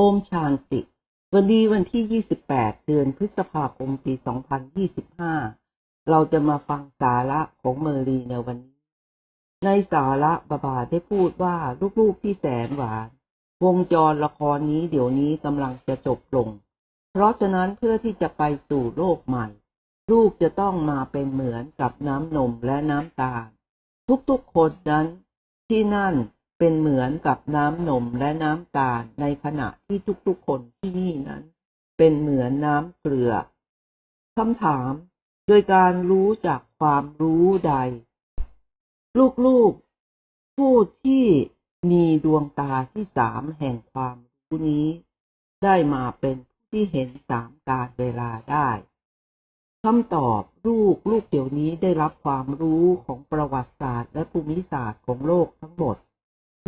อมชานสิวันนี้วันที่ 28 เดือนพฤษภาคม ปี 2025 เราจะมาฟังสาระของเมอรีในวันนี้ ในสาระบาบาได้พูดว่าลูกๆที่แสนหวาน วงจรละครนี้เดี๋ยวนี้กำลังจะจบลง เพราะฉะนั้นเพื่อที่จะไปสู่โลกใหม่ ลูกจะต้องมาเป็นเหมือนกับน้ำนมและน้ำตาล ทุกๆคนนั้นที่นั่น เป็นเหมือนกับน้ำนมและน้ำตาลในขณะที่ทุกๆคนที่นี่นั้น เป็นเหมือนน้ำเกลือคำถาม โดยการรู้จากความรู้ใด ลูกๆ ผู้ที่มีดวงตาที่สามแห่งความรู้นี้ ได้มาเป็นผู้ที่เห็นสามการเวลาได้คำตอบลูกลูกเดี๋ยวนี้ได้รับความรู้ของประวัติศาสตร์และภูมิศาสตร์ของโลกทั้งหมด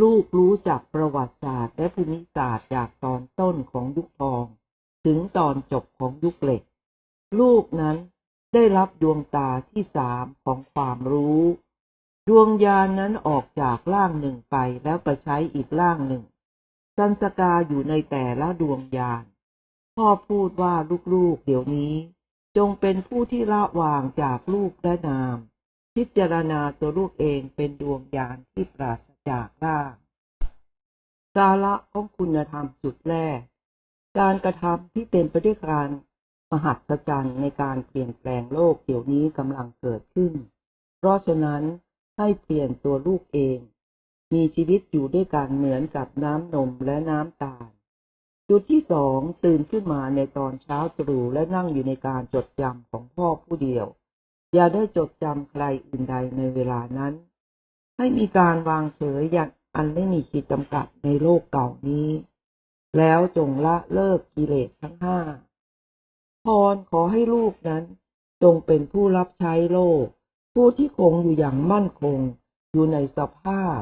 ลูกรู้จักประวัติศาสตร์และภูมิศาสตร์จากตอนต้นของยุคทอง ถึงตอนจบของยุคเหล็ก ลูกนั้นได้รับดวงตาที่สามของความรู้ ดวงญานนั้นออกจากร่างหนึ่งไปแล้วไปใช้อีกร่างหนึ่งสันสกาอยู่ในแต่ละดวงญาณพ่อพูดว่าลูกๆเดี๋ยวนี้ จงเป็นผู้ที่ละวางจากรูปและนาม พิจารณาตัวลูกเองเป็นดวงญาณที่ปราศ จากรางสาระของคุณธรรมสุดแรก การกระทำที่เต็มไปด้วยการมหัศจรรย์ในการเปลี่ยนแปลงโลกเดี๋ยวนี้กำลังเกิดขึ้น เพราะฉะนั้นให้เปลี่ยนตัวลูกเอง มีชีวิตอยู่ด้วยกันเหมือนกับน้ำนมและน้ำตาล จุดที่สองตื่นขึ้นมาในตอนเช้าตรู่และนั่งอยู่ในการจดจำของพ่อผู้เดียว อย่าได้จดจำใครอื่นใดในเวลานั้น ให้มีการวางเฉยอย่างอันไม่มีขีดจำกัดในโลกเก่านี้ แล้วจงละเลิกกิเลสทั้งห้าพรขอให้ลูกนั้น จงเป็นผู้รับใช้โลก ผู้ที่คงอยู่อย่างมั่นคง อยู่ในสภาพ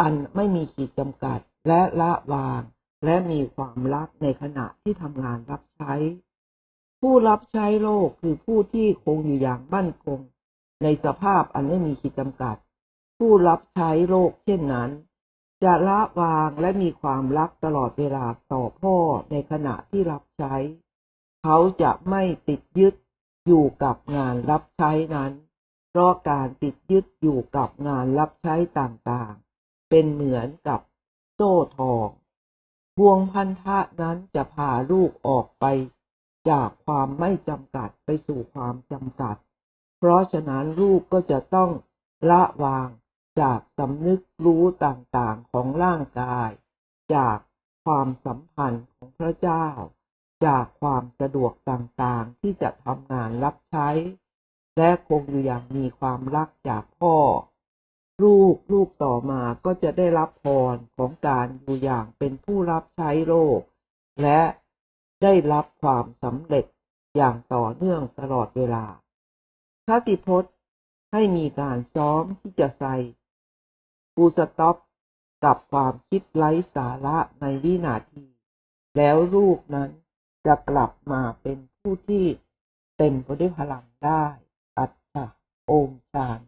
อันไม่มีขีดจำกัดและละวาง และมีความรักในขณะที่ทำงานรับใช้ ผู้รับใช้โลกคือผู้ที่คงอยู่อย่างมั่นคง ในสภาพอันไม่มีขีดจำกัด ผู้รับใช้โลกเช่นนั้น จะละวางและมีความรักตลอดเวลาต่อพ่อในขณะที่รับใช้ เขาจะไม่ติดยึดอยู่กับงานรับใช้นั้น เพราะการติดยึดอยู่กับงานรับใช้ต่างๆ เป็นเหมือนกับโซ่ทองบ่วงพันธะนั้นจะพาลูกออกไป จากความไม่จำกัดไปสู่ความจำกัด เพราะฉะนั้นลูกก็จะต้องละวาง จากสำนึกรู้ต่างๆของร่างกาย จากความสัมพันธ์ของพระเจ้า จากความสะดวกต่างๆที่จะทำงานรับใช้ และคงอยู่อย่างมีความรักจากพ่อ ลูกลูกต่อมาก็จะได้รับพรของการอยู่อย่างเป็นผู้รับใช้โลก และได้รับความสำเร็จอย่างต่อเนื่องตลอดเวลาคติพจน์ให้มีการซ้อมที่จะใส่ กูสต็อปกับความคิดไร้สาระในวินาที แล้วลูกนั้นจะกลับมาเป็นผู้ที่เต็มไปด้วยพลังได้ อัตตะโอมชาน